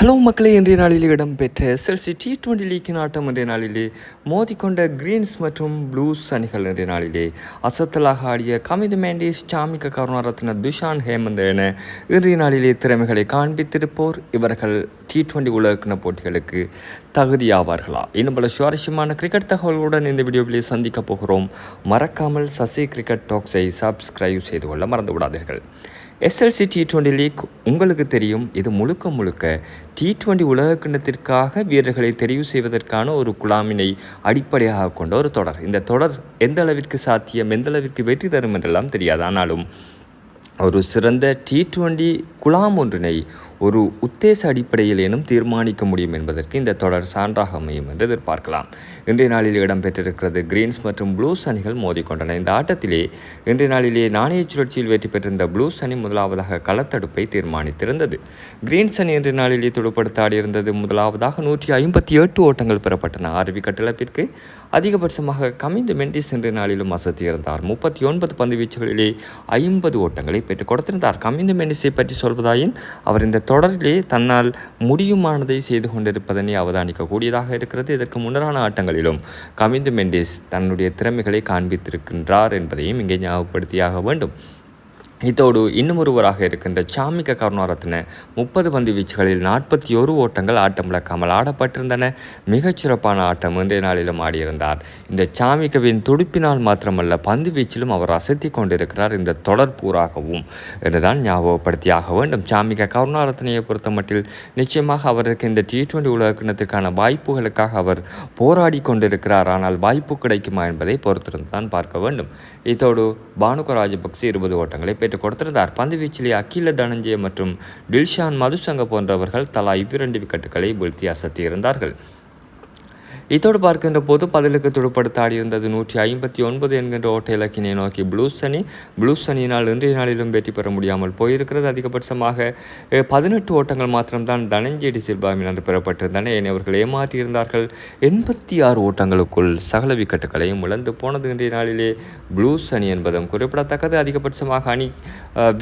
Hello மக்களே இன்றைய நாளில் இடம்பெற்ற எஸ்எல்சி டி டுவெண்டி லீக்கின் ஆட்டம் இன்றைய நாளிலே மோதிக்கொண்ட கிரீன்ஸ் மற்றும் ப்ளூஸ் அணிகள் இன்றைய நாளிலே. அசத்தலாக ஆடிய கமிது மேண்டிஸ் சாமிக கருணாரத்ன துஷான் ஹேமந்த் என இன்றைய நாளிலே திறமைகளை காண்பித்திருப்போர் இவர்கள் டி டுவெண்டி உலகக்கிண போட்டிகளுக்கு தகுதியாவார்களா? இன்னும் பல சுவாரஸ்யமான கிரிக்கெட் தகவல்களுடன் இந்த வீடியோவிலே சந்திக்கப் போகிறோம். மறக்காமல் சசி கிரிக்கெட் டாக்ஸை சப்ஸ்கிரைப் செய்து கொள்ள மறந்து விடாதீர்கள் எஸ்எல்சி டி டுவெண்ட்டி லீக் உங்களுக்கு தெரியும். இது முழுக்க முழுக்க டி டுவெண்ட்டி உலக கிண்ணத்திற்காக வீரர்களை தெரிவு செய்வதற்கான ஒரு குழாமினை அடிப்படையாக கொண்ட ஒரு தொடர். இந்த தொடர் எந்த அளவிற்கு சாத்தியம் எந்த அளவிற்கு வெற்றி தரும் என்றெல்லாம் தெரியாது. ஆனாலும் ஒரு சிறந்த டி டுவெண்ட்டி குழாம் ஒன்றினை ஒரு உத்தேச அடிப்படையிலேனும் தீர்மானிக்க முடியும் என்பதற்கு இந்த தொடர் சான்றாக அமையும் என்று எதிர்பார்க்கலாம். இன்றைய நாளில் இடம்பெற்றிருக்கிறது கிரீன்ஸ் மற்றும் ப்ளூஸ் அணிகள் மோதிக்கொண்டன. இந்த ஆட்டத்திலே இன்றைய நாளிலேயே நாணய சுழற்சியில் வெற்றி பெற்றிருந்த ப்ளூஸ் அணி முதலாவதாக களத்தடுப்பை தீர்மானித்திருந்தது. கிரீன்ஸ் அணி இன்றைய நாளிலே துடுப்படுத்த ஆடியிருந்தது. முதலாவதாக நூற்றி ஐம்பத்தி எட்டு ஓட்டங்கள் பெறப்பட்டன. ஆறு விக்கெட் இழப்பிற்கு அதிகபட்சமாக கமிந்து மெண்டிஸ் இன்றைய நாளிலும் அசத்தியிருந்தார். முப்பத்தி ஒன்பது பந்து வீச்சுகளிலே ஐம்பது ஓட்டங்களை பெற்றுக் கொடுத்திருந்தார். கமிந்து மெண்டிஸை பற்றி சொல்வதாயின் அவர் இந்த தொடரிலே தன்னால் முடியுமானதை செய்து கொண்டிருப்பதனை அவதானிக்கக்கூடியதாக இருக்கிறது. இதற்கு முன்னரான ஆட்டங்களிலும் கவிந்து மெண்டிஸ் தன்னுடைய திறமைகளை காண்பித்திருக்கின்றார் என்பதையும் இங்கே ஞாபகப்படுத்தியாக வேண்டும். இதோடு இன்னும் ஒருவராக இருக்கின்ற சாமிக்க கருணாரத்ன முப்பது பந்து வீச்சுகளில் நாற்பத்தி ஒரு ஓட்டங்கள் ஆட்டம் இழக்காமல் ஆடப்பட்டிருந்தன. மிகச்சிறப்பான ஆட்டம் இன்றைய நாளிலும் ஆடியிருந்தார். இந்த சாமிகவின் துடுப்பினால் மாத்திரமல்ல பந்து வீச்சிலும் அவர் அசத்தி கொண்டிருக்கிறார். இந்த தொடர் பூராகவும் என்றுதான் ஞாபகப்படுத்தியாக வேண்டும். சாமிக்க கருணாரத்னையை பொறுத்த மட்டில் நிச்சயமாக அவருக்கு இந்த டி டுவெண்டி உலகத்தினத்திற்கான வாய்ப்புகளுக்காக அவர் போராடி கொண்டிருக்கிறார். ஆனால் வாய்ப்பு கிடைக்குமா என்பதை பொறுத்திருந்து தான் பார்க்க வேண்டும். இதோடு பானுக ராஜபக்சே இருபது ஓட்டங்களை பெற்று பெற்றுக் கொடுத்திருந்தார். பந்து வீச்சிலே அகில தனஞ்சய மற்றும் டில்ஷான் மதுசங்க போன்றவர்கள் தலா இவ்விரண்டு விக்கெட்டுகளை வீழ்த்தி அசத்தியிருந்தார்கள். இதோடு பார்க்கின்ற போது பதிலுக்கு துடுப்படுத்த ஆடியிருந்தது நூற்றி ஐம்பத்தி ஒன்பது என்கின்ற ஓட்ட இலக்கினை நோக்கி ப்ளூஸ் அணி ப்ளூஸ் அணியினால் இன்றைய நாளிலும் வெற்றி பெற முடியாமல் போயிருக்கிறது. அதிகபட்சமாக பதினெட்டு ஓட்டங்கள் மாத்திரம்தான் தனஞ்சேடி சில்பாவினால் பெறப்பட்டிருந்தன. அவர்கள் ஏமாற்றியிருந்தார்கள். எண்பத்தி ஆறு ஓட்டங்களுக்குள் சகல விக்கெட்டுகளையும் இழந்து போனது இன்றைய நாளிலே ப்ளூஸ் அணி என்பதும் குறிப்பிடத்தக்கது. அதிகபட்சமாக அணி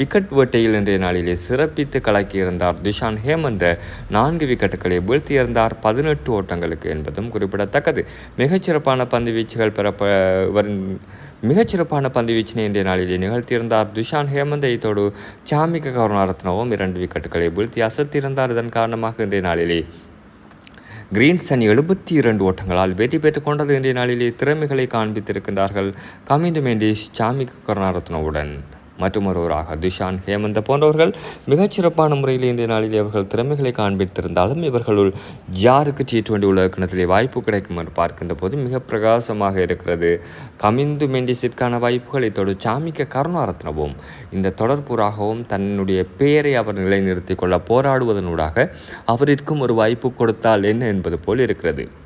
விக்கெட் வேட்டையில் இன்றைய நாளிலே சிறப்பித்து கலக்கியிருந்தார் திஷான் ஹேமந்த. நான்கு விக்கெட்டுகளை வீழ்த்தியிருந்தார். பதினெட்டு ஓட்டங்களுக்கு என்பதும் குறிப்பிட்ட குறிப்பிடத்தக்கது. மிகச்சிறப்பான பந்து வீச்சுகள் பெறப்ப வரும் மிகச்சிறப்பான பந்து வீச்சினை இந்திய நாளிலே நிகழ்த்தியிருந்தார் துஷான் ஹேமந்தையத்தோடு சாமிக கருணாரத்னவும் இரண்டு விக்கெட்டுகளை வீழ்த்தி அசத்தியிருந்தார். இதன் காரணமாக இன்றைய நாளிலே கிரீன்ஸ் அணி எழுபத்தி இரண்டு ஓட்டங்களால் வெற்றி பெற்றுக் கொண்டது. இன்றைய நாளிலே திறமைகளை காண்பித்திருக்கின்றார்கள் கமிந்து மேண்டிஸ் சாமிக கருணாரத்னவுடன். மற்றும் ஒருவராக துஷான் ஹேமந்த போன்றவர்கள் மிகச்சிறப்பான முறையில் இந்திய நாளில் அவர்கள் திறமைகளை காண்பித்திருந்தாலும் இவர்களுள் யாருக்கு டி டுவெண்டி உலகத்திலே வாய்ப்பு கிடைக்கும் என்று பார்க்கின்ற போது மிக பிரகாசமாக இருக்கிறது. கமிந்து மெண்டிசிற்கான வாய்ப்புகளை தொடு சாமிக்க கருணாரத்னவும் இந்த தொடர்புறாகவும் தன்னுடைய பெயரை அவர் நிலைநிறுத்திக் கொள்ள போராடுவதனூடாக அவரிற்கும் ஒரு வாய்ப்பு கொடுத்தால் என்ன என்பது போல் இருக்கிறது.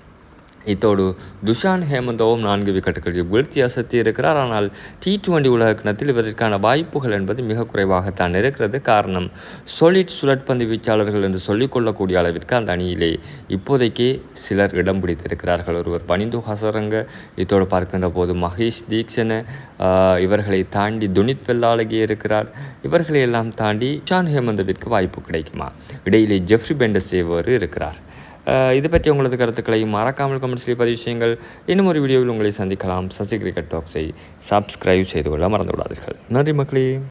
இத்தோடு துஷான் ஹேமந்தோவும் நான்கு விக்கெட்டுகளில் வீழ்த்தி அசத்தி இருக்கிறார் ஆனால் டி டுவெண்டி உலக கிணத்தில் இவருக்கான வாய்ப்புகள் என்பது மிக குறைவாகத்தான் இருக்கிறது. காரணம் சொலிட் சுழற்பந்து வீச்சாளர்கள் என்று சொல்லிக்கொள்ளக்கூடிய அளவிற்கு அந்த அணியிலே இப்போதைக்கு சிலர் இடம் பிடித்திருக்கிறார்கள். ஒருவர் பனிந்து ஹசரங்க இத்தோடு பார்க்கின்ற போது மகேஷ் தீக்ஷன இவர்களை தாண்டி துனித் வெள்ளாளகி இருக்கிறார். இவர்களை எல்லாம் தாண்டி ஷான் ஹேமந்தவிற்கு வாய்ப்பு கிடைக்குமா? இடையிலே ஜெஃப்ரி பெண்டசேவர் இருக்கிறார். இது பற்றி உங்களது கருத்துக்களை மறக்காமல் கமெண்ட்ஸில் பதிவு செய்யுங்கள். இன்னும் ஒரு வீடியோவில் உங்களை சந்திக்கலாம். சசி கிரிக்கெட் டாக்ஸை சப்ஸ்கிரைப் செய்து கொள்ள மறந்துவிடாதீர்கள். நன்றி மக்களே.